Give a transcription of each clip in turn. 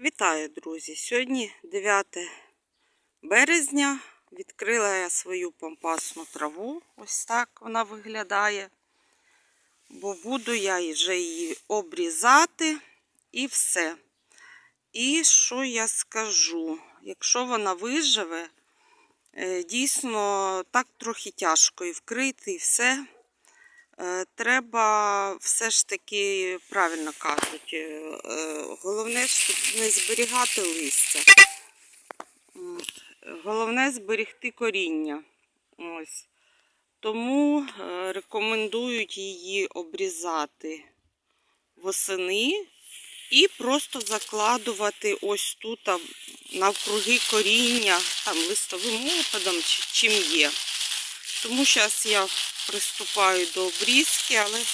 Вітаю, друзі! Сьогодні 9 березня. Відкрила я свою пампасну траву. Ось так вона виглядає. Бо буду я вже її обрізати і все. І що я скажу? Якщо вона виживе, е, дійсно так трохи тяжко і вкрити, і все. Е, Треба все ж таки, правильно кажуть, е, е, головне, щоб не зберігати листя. Головне зберегти коріння. Ось. Тому рекомендують її обрізати восени і просто закладувати ось тут навкруги коріння, там листовим опадом чи чим є. Тому зараз я приступаю до обрізки, але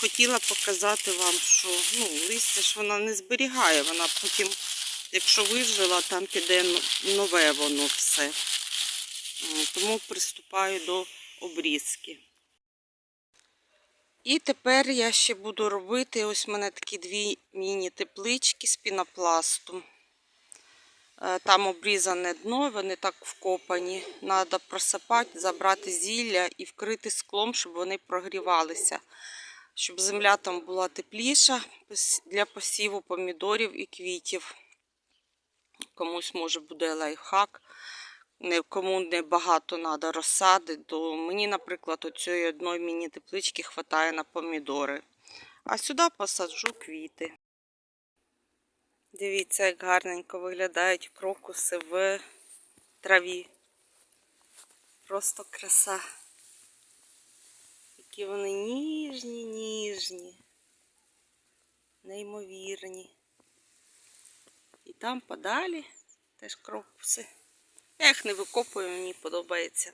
хотіла показати вам, що ну, листя ж вона не зберігає, вона потім, якщо вижила, там піде нове воно все. Тому приступаю до обрізки. І тепер я ще буду робити, ось в мене такі дві міні-теплички з пінопласту. Е, Там обрізане дно, вони так вкопані. Треба просипати, забрати зілля і вкрити склом, щоб вони прогрівалися. Щоб земля там була тепліша для посіву помідорів і квітів. Комусь може буде лайфхак. Кому не багато треба розсади, то мені, наприклад, оцієї одної міні-теплички вистачає на помідори. А сюди посаджу квіти. Дивіться, як гарненько виглядають крокуси в траві. Просто краса. Які вони ніжні, ніжні, неймовірні. І там подалі теж крокуси. Я їх не викопую, мені подобається.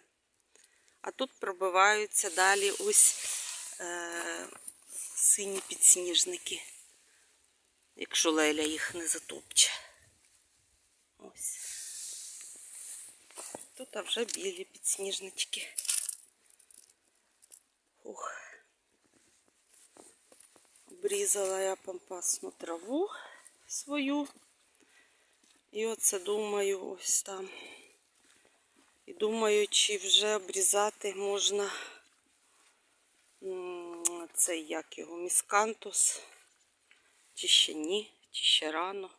А тут пробиваються далі ось е, сині підсніжники якщо Леля їх не затопче. Ось. Тут вже білі підсніжнички. Ух. Обрізала я пампасну траву свою. І оце думаю, ось там. І думаю, чи вже обрізати можна цей як його міскантус. Чи ще ні, чи ще рано.